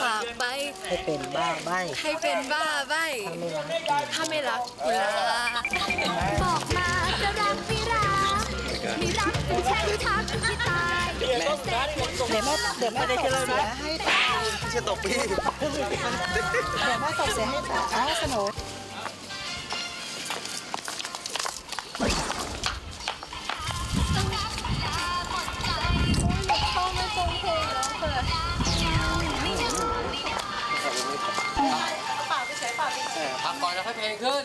ป่าลมปากไป ให้เป็นบ้าใบให้เป็นบ้าใบถ้าไม่รักถ้าไม่รักกุลาบอกมาจะรักไม่รักไม่รักเป็นแค่ที่ทักที่ตายเดี๋ยวแม่เดี๋ยวแม่ส่งเสียให้ตาไม่ใช่ตบพี่เดี๋ยวแม่ส่งเสียให้ตาอ้าวสนุก แล้วค่อยเพลงขึ้น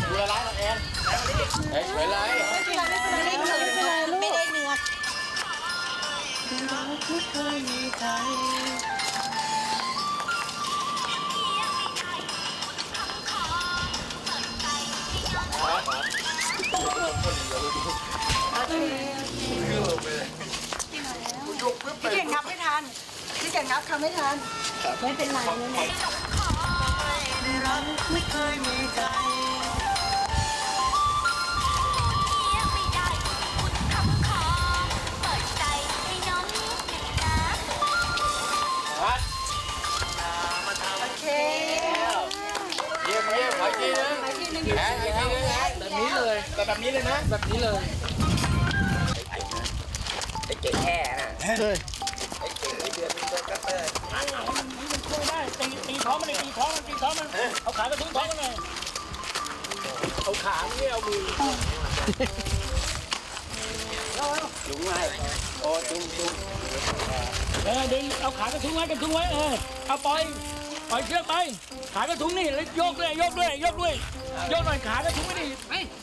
ดูอะไรล่ะแอ นเฮ้ยสวยไรไม่ได้เขินไม่ได้เนื้อพี่เก่งงับไม่ทัน พี่เก่งงับทำไม่ทัน ไม่เป็นไรเลยไม่ แบบนี้เลยนะ แบบนี้เลยไอ้เก่งแค่น่ะไอ้เก่งไอ้เดือนเป็นตัวกระเตยได้ตีตีท้องมันเลยตีท้องมันตีท้องมันเอาขากระทุ้งท้องมันเลยเอาขาไม่เอามือลุงไงโอ้จุงจุงเออดึงเอาขากระทุ้งไว้กระทุ้งไว้เออเอาปล่อยปล่อยเชือกไปขากระทุ้งนี่แล้วยกเลยยกด้วยยกด้วย ยกหน่อยขากระทุ้งไว้ดิ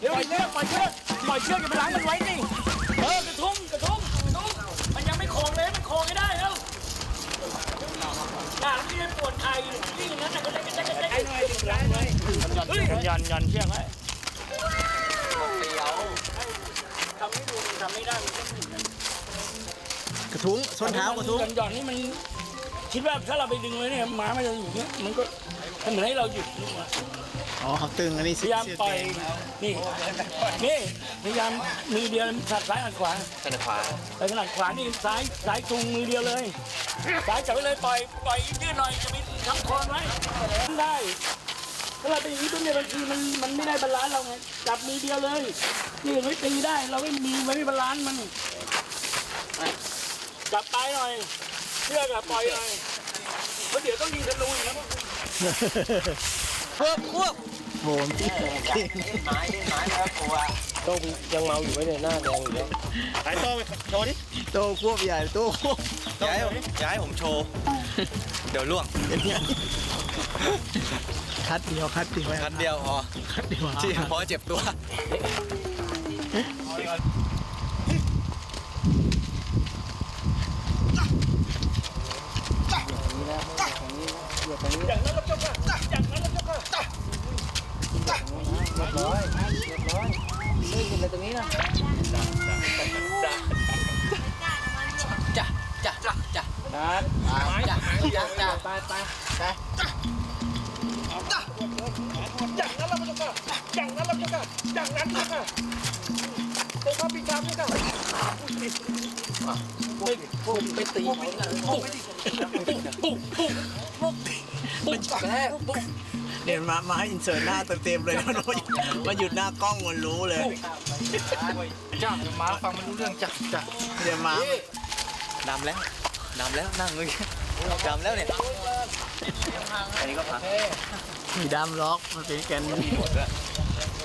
เดี๋ยวปล่อยเชือกปล่อยเชือกปล่อยเชือกอย่าไปล้างมันไว้นี่เออกระทุ้งกระทุ้งกระทุ้งมันยังไม่โคงเลยมันโคงให้ได้แล้วอ่าที่ปวดไข่ที่อย่างนั้นน่ะก็ได้ก็ได้ก็ได้ไอ้หน่อยดึงล้างเลยยันยันเชือกไว้เสียวทำไม่ดูทำไม่ได้มันก็ไม่ได้กระทุ้งส้นเท้ากระทุ้งหย่อนๆนี่มันคิดว่าถ้าเราไปดึงไว้เนี่ยหมามันจะอยู่เนี่ยมันก็มันเหมือนให้เราหยุดลงมา อ๋อเขาตึงอันนี้พยายามปล่อยนี่นี่พยายามมือเดียวถัดซ้ายหันขวาขนาดขวาไปขนาดขวานี่ซ้ายซ้ายจูงมือเดียวเลยซ้ายจับไว้เลยปล่อยปล่อยยืดหน่อยจะมีคำคอนไว้ได้ถ้าเราไปอย่างนี้ปุ๊บเนี่ยบางทีมันมันไม่ได้บาลานซ์เราไงจับมือเดียวเลยนี่ไม่ตีได้ เราไม่มีไม่มีบาลานซ์มันจับปลายหน่อยเชือกอะปล่อยหน่อยเพราะเดี๋ยวต้องยิงธนูอีกนะพวกคุณ ควบควบโหมที่ไม้ไม้แล้วกลัวต้องยังเมาอยู่ไหมเนี่ยหน้าแดงอยู่แล้วหายตัวไปโชว์ดิโตควบใหญ่โตควบย้ายผมย้ายผมโชว์ เดี๋ยวล่วงเป็นไงคัดเดียวคัดเดียวคันเดียวพอคัดเดียวที่พอเจ็บตัว โอ้พระพิฆาตเจ้าค่ะไม่ปุ๊บไปตีเขาปุ๊บปุ๊บปุ๊บปุ๊บปุ๊บปุ๊บแม่ปุ๊บเนี่ยวมามาให้อินเสิร์ตหน้าเต็มๆเลยนะมาหยุดหน้ากล้องมันรู้เลย จ้ะมาฟังมันรู้เรื่องจ้ะจ้ะเดี๋ยวมาดำแล้วดำแล้วนั่งเลยดำแล้วเนี่ยอันนี้ก็พังสีดำล็อกมันเป็นแกน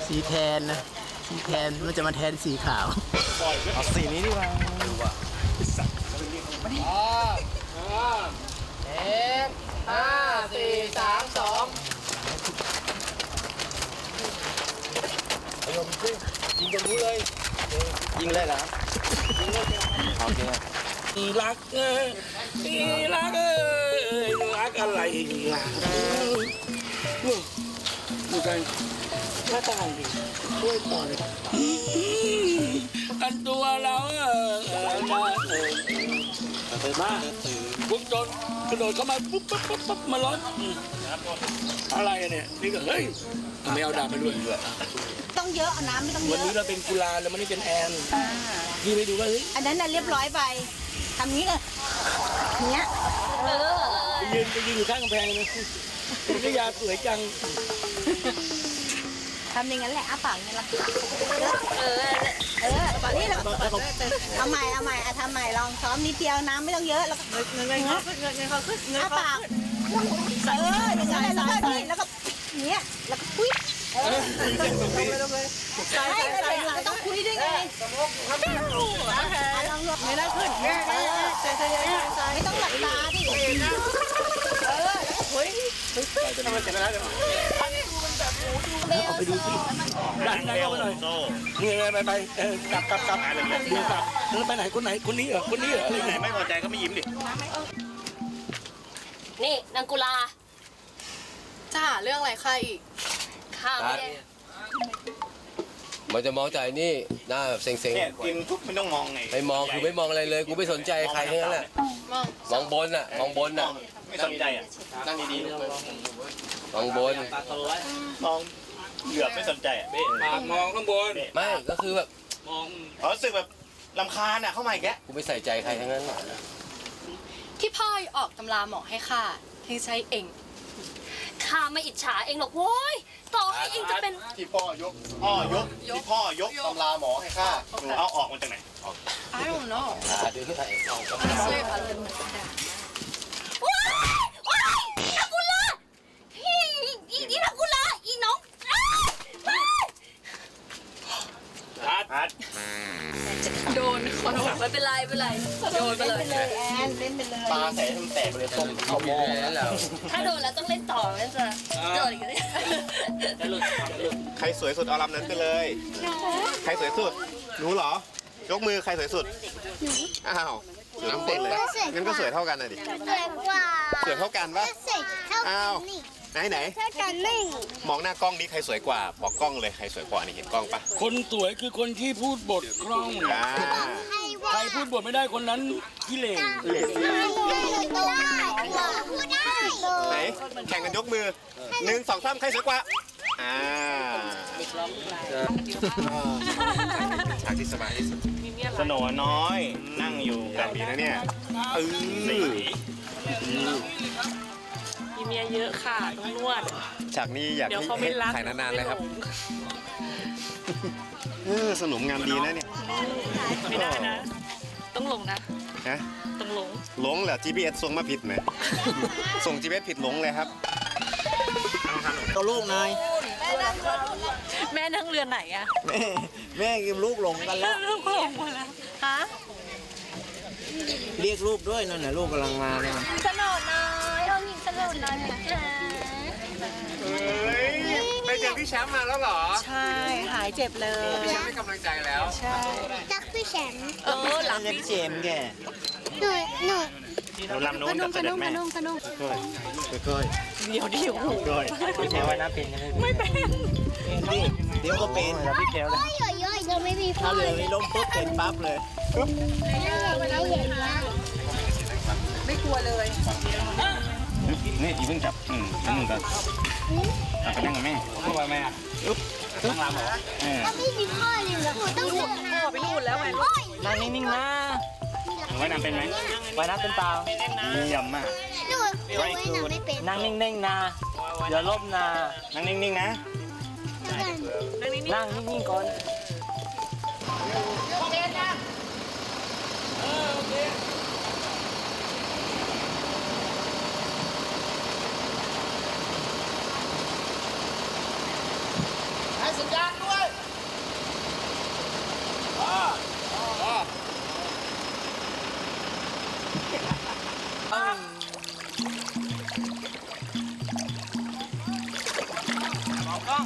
สีแทนนะ สีแทนมันจะมาแทนสีขาว เอาสีนี้ดีกว่าดูอะห้าสี่สามสองยิงเลยเหรอโอเคอีรักเอ้ยอีรักเอ้ยรักอะไรล่ะลูกดูกัน หน้าตาดิช่วยต่อเลยอันตัวเราเออเออเออเออมาพวกโจรกระโดดเข้ามาปุ๊บปุ๊บปุ๊บปุ๊บมาล้อมอะไรอะเนี่ยนี่ก็เฮ้ยไม่เอาดาบไปด้วยต้องเยอะเอาน้ำไม่ต้องเยอะวันนี้เราเป็นกุลาแล้วมันนี่เป็นแอนพี่ไปดูว่าเฮ้ยอันนั้นน่ะเรียบร้อยไปทำนี้เลยเนี้ยไปยืนไปยืนอยู่ข้างกำแพงเลยคุณพิยาสวยจัง ทำอย่างนั้นแหละอ้าปากอย่างนี้ละเออ เออนี่เราเอาใหม่เอาใหม่อะทำใหม่ลองซ้อมนิดเดียวน้ำไม่ต้องเยอะแล้วก็เงินเงินเขาขึ้นเงินเงินเขาขึ้นอ้าปากเอออย่างนั้นและแล้วก็นี่แล้วก็เนี้ยแล้วก็คุยเออใช่ใช่ก็ต้องคุยด้วยไงลองไม่ได้ขึ้นไม่ต้องหลับตาดิเออคุยทำไมเดี๋ยว เอาไปดูสิดันได้เข้ามาหน่อยนี่ไปไปไปเออกลับกลับกลับดูกลับแล้วไปไหนคนไหนคนนี้เหรอคนนี้เหรออะไรไหนไม่พอใจก็ไม่ยิ้มดินี่นางกุลาจะหาเรื่องอะไรค่าอีกข้าไม่ได้มันจะมองใจนี่หน้าแบบเซ็งเนี่ยกินปุ๊บมันต้องมองไงๆ ไม่มองคือไม่มองอะไรเลย กูไม่สนใจใครทั้งนั้นแหละมองมองบนอะ มองบนอะ ไม่สนใจอะนั่งดีๆมองบนมองเหลือบไม่สนใจอะปากมองข้างบน ไม่ก็คือแบบมองอ๋อรู้สึกแบบลำคาญอะเข้ามาอีกแล้วกูไม่ใส่ใจใครทั้งนั้นที่พ่อออกตำราหมอให้ข้าที่ใช้เองข้าไม่อิจฉาเองหรอกโว้ยต่อให้เองจะเป็นที่พ่อยกพ่อยกที่พ่อยกตำราหมอให้ข้าหนูเอาออกมาจากไหน I don't know อ่าดูที่ไหน honestly I don't know ว้ายว้ายอีนางกุลาอีอีอีนางกุลาอีน้องอ้ายว้าย อาร์ต โดนขอโทษไม่เป็นไรไม่เป็นไรโดนไปเลยเลยแอนเล่นไปเลยปลาใส่ทำแตกไปเลยต้มเข้าหม้อแล้วเราถ้าโดนแล้วต้องเล่นต่อมันจะโดนอีกเลยใครสวยสุดเอาลำนั้นไปเลย ใครสวยสุดหนูเหรอ ยกมือใครสวยสุดอ้าวน้ำเต็มเลยงั้นก็สวยเท่ากันนะดิ สวยกว่าสวยเท่ากันปะสวยเท่าอ้าว ไหนไหนเท่ากันนี่มองหน้ากล้องนี้ใครสวยกว่าบอกกล้องเลยใครสวยกว่านี่เห็นกล้องปะคนสวยคือคนที่พูดบทคล่อง อ่าใครพูดบทไม่ได้คนนั้นขี้เหร่ตัวพูดได้ไหนแข่งกันยกมือหนึ่งสองสามใครสวยกว่าอ่าฉากที่สบายที่สุดสโหนน้อย นั่งอยู่แบบนี้นะเนี่ยเออ มีเมียเยอะค่ะต้องนวด ฉากนี้อยากเดี๋ยวให้เขาไม่รักถ่ายนานๆเลยครับเออสนุมงานดีนะเนี่ยไม่ได้นะ ต้องหลงนะฮะต้องหลงหลงเหรอ GPS ส่งมาผิดไหมส่ง GPS ผิดหลงเลยครับก็ลูกนายแม่นั่งเรือไหนอะแม่แม่กับลูกหลงกันแล้วลูกหลงหมดแล้วฮะเรียกลูกด้วยนั่นน่ะลูกกำลังมาเนี่ยสนุกน้ อยเอาหญิงสนุกน้อยนะจ๊ะเฮ้ยไปเจอพี่แชมป์มาแล้วเหรอใช่หายเจ็บเลย พี่แชมป์ให้กำลังใจแล้ว ใช่รักพี่แชมป์เออหลังเล่นเจมส์แกหนูหนูหนูลำโน้นกับเสด็จแม่ค่อยเดี๋ยวเดี๋ยวด้วยไม่ใช่ว่าน้ำเป็นกันไม่เป็นนี่เดี๋ยวก็เป็นแล้วพี่แก้วเลยย่อยย่อยๆเราไม่มีพ่ถ้าอเรืเลอยไม่ล่มปุ๊บเป็นปั๊บเลยแล้วเห็นว่าไม่กลัวเลย นี่อีเพิ่งจับอืมนั่งมึงกันเอาไปนั่งกับแม่พูดว่าแม่อึ๊บนั่งลำเหรอเออเราไม่มีพ่อเลยเหรอหนูต้องเดินพ่อไปนู่นแล้วไงนั่งนิ่งๆนะหนูว่ายน้ำเป็นไหมว่ายน้ำเป็นเปล่าเยี่ยมมากหนูหนูว่ายน้ำไม่เป็นนั่งนิ่งๆนะอย่าล้มนะนั่งนิ่งๆนะ นั่งนิ่งๆก่อนขอ สัญญาณด้วยมองกล้อง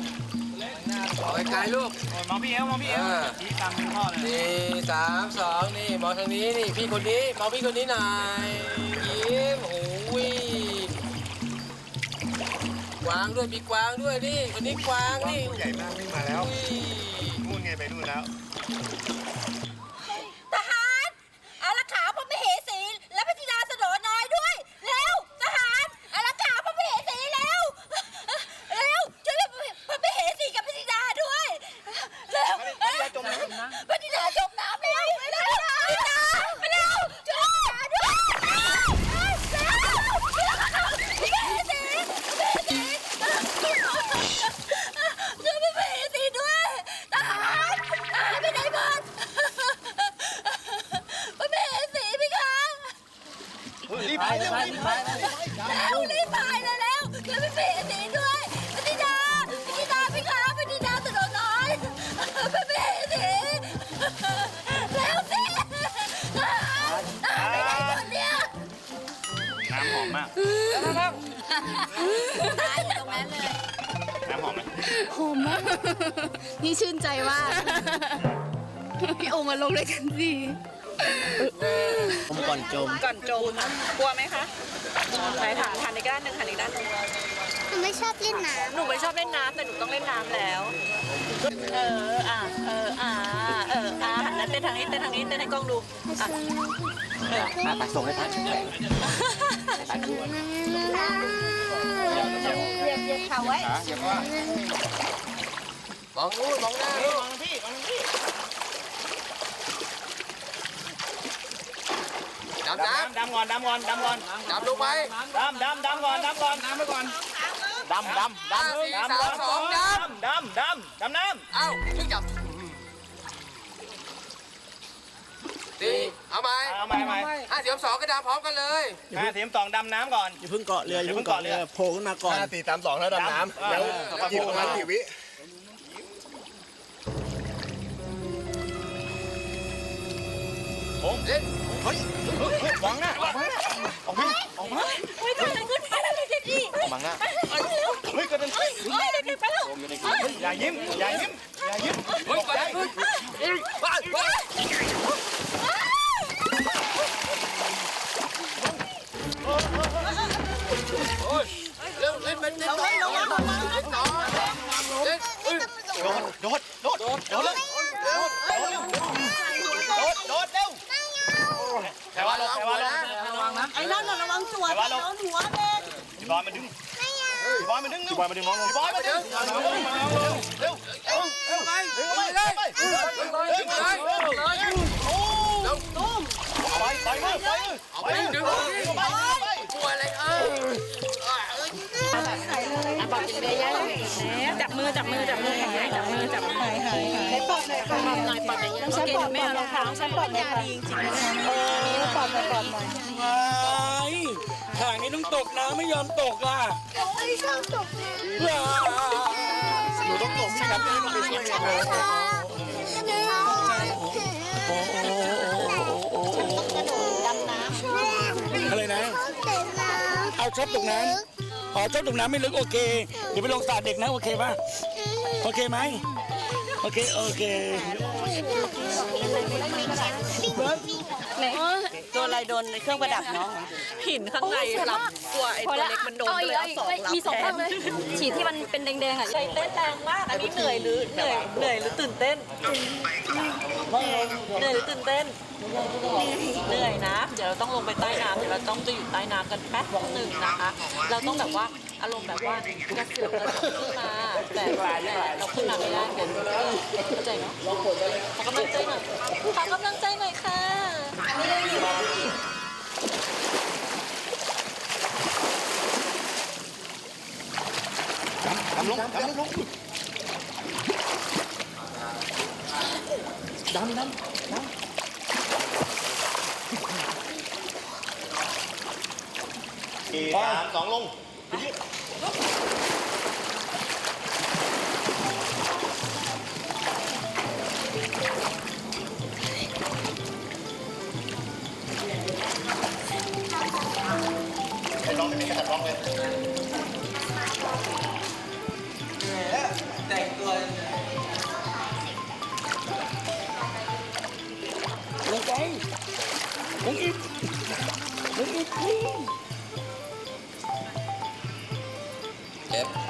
ออกไกลๆลูกมองพี่เอวมองพี่เอวชี้ตามมือพ่อเลย สี่สามสองนี่มองทางนี้นี่พี่คนนี้มองพี่คนนี้หน่อย ยวางด้วยมีกวางด้วยนี่คนนี้กวางนี่ใหญ่มากวิ่งมาแล้วอุ้ย นู่นไงไปนู่นแล้ว ทหารอารักขาพระมเหสี และพระธิดาสโนน้อยด้วย ปฏิดาจมน้ำแล้วปฏิดาปฏิดาไปเร็วช่วยหาด้วยเร็วเร็วพี่เบสีพี่เบสีช่วยพี่เบสีด้วยทหารทหารไปไหนหมดพี่เบสีพี่คะ รีบไปเร็วรีบไปแล้วรีบไปเลยแล้วช่วยพี่เบสีด้วยปฏิดาปฏิดาพี่คะปฏิดาสนน้อยพี่เบสีแล้วสิทหารทหารไปไหนหมดเนี่ยน้ำหอมมากตายอยู่ตรงนั้นเลย น้ำหอมไหมหอมมากนี่ชื่นใจมาพี่โอมาลงด้วยกันสิ ก่อนจม ก่อนจมนะกลัวไหมคะไหนถามหันอีกด้านหนึ่งหันอีกด้านหนึ่งหนูไม่ชอบเล่นน้หนูไม่ชอบเล่นน้ำแต่หนูต้องเล่นน้ำแล้ว เอออะเอออะเอออะหันนั้นเต้นทางนี้เต้นทางนี้เต้นให้กล้องดูอะมาไปส่งให้พัดเหยียบเหยียบขาไว้มองนู้นมองหน้านู้น ดำน้ดำก่อนดำก่อนดำก่อนำดำลงไปดำดำดำก่อนดำก่อนน้ำไปก่อนดำดำดำห้าสี่ดำสามสองดดำดำดำน้ำเอ้าขึ้นจับตีเอาไหมำเอาใหม่ใหม่ห้าเสียมสองกระดาพร้อมกันเลยห้าทีมสองดำน้ำก่อนอย่าเพิ่งเกาะเรืออย่าเพิ่งเกาะเรือโผล่ขึ้นมาก่อนห้าสี่สามสองแล้วดำน้ำแล้วหยิบประมาณกี่วิเล่น วางหน้าวางหน้าออกมาออกมาำไม่ต้องอะไรขึ้นไปแล้วเด็กดีวางหน้าเฮ้ยกระเด็นเฮ้ยเด็กไปแล้วอย่ายิ้มอย่ายิ้มอย่ายิ้มเฮ้ยก่อนเฮ้ย ลงแต่ว่าลงระวังนะไอ้นั่นน่ะระวังตัวโดนหัวเด็กพี่บอยมาดึงพี่บอยมาดึงพี่บอยมาดึงน้องพี่บอยมาดึงเร็วเร็วเร็วไปไปเลยไปเลยไปไปมือไปมือเอาไปดึงกลัวอะไรเออ จับมือจับมือจับมือจับมือจับมือหายหายหายปอดหน่อยปอดหน่อยปอดหน่อยต้องใช้ปอดไม่รองเท้าใช้ปอดหน่อยค่ะจริงๆเออปอดหน่อยปอดหน่อยทางนี้ต้องตกน้ำไม่ยอมตกล่ะไม่ชอบตกว้าหนูต้องตกพี่ครับไม่ต้องไปช่วยกันเลยอะไรนะเอาชอบตกน้ำ อ๋อชอบตกน้ำไม่ลึกโอเค เดี๋ยวไปลงสระเด็กนะโอเคป่ะ โอเคไหมโอเค โอเค โดนอะไรโดนในเครื่องประดับเนาะหินข้างในรับกลัวไอ้ตัวเล็กมันโดนก็เลยเอาสองรับมีสองแทข้านงเลย ฉีดที่มันเป็นแดงๆอะใจเต้นแรงมาก อันนี้เหนื่อยหรือเหนื่อยเหนื่อยหรือตื่นเต้น เหนื่อยหรือตื่นเต้น เหนื่อยนะ เดี๋ยวเราต้องลงไปใต้น้ำเดี๋ยวเราต้องจะอยู่ใต้น้ำกันแป๊บหนึ่งนะคะ เราต้องแบบว่าอารมณ์แบบว่ากระเสือกกระสนขึ้นมาแต่แต่เราขึ้นมาไม่ได้เดี๋ยวเข้าใจเนาะขอกำลังใจหน่อยขอกำลังใจหน่อยค่ะ ดำลงดำลงดำดำ ดำสี่สามสองลงให้น้องไระดาษร้องเลยลงไปลงอีกลงอีก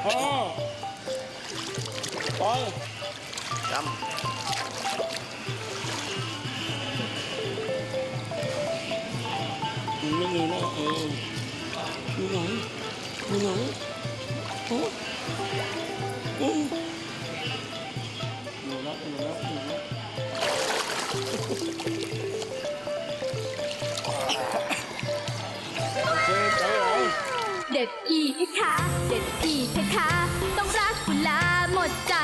พ่อปอยดไม่มีนะเออ หนูหนูเด็ดอีกค่ะ เด็ดอีกค่ะ ต้องรักกุลาหมดใจ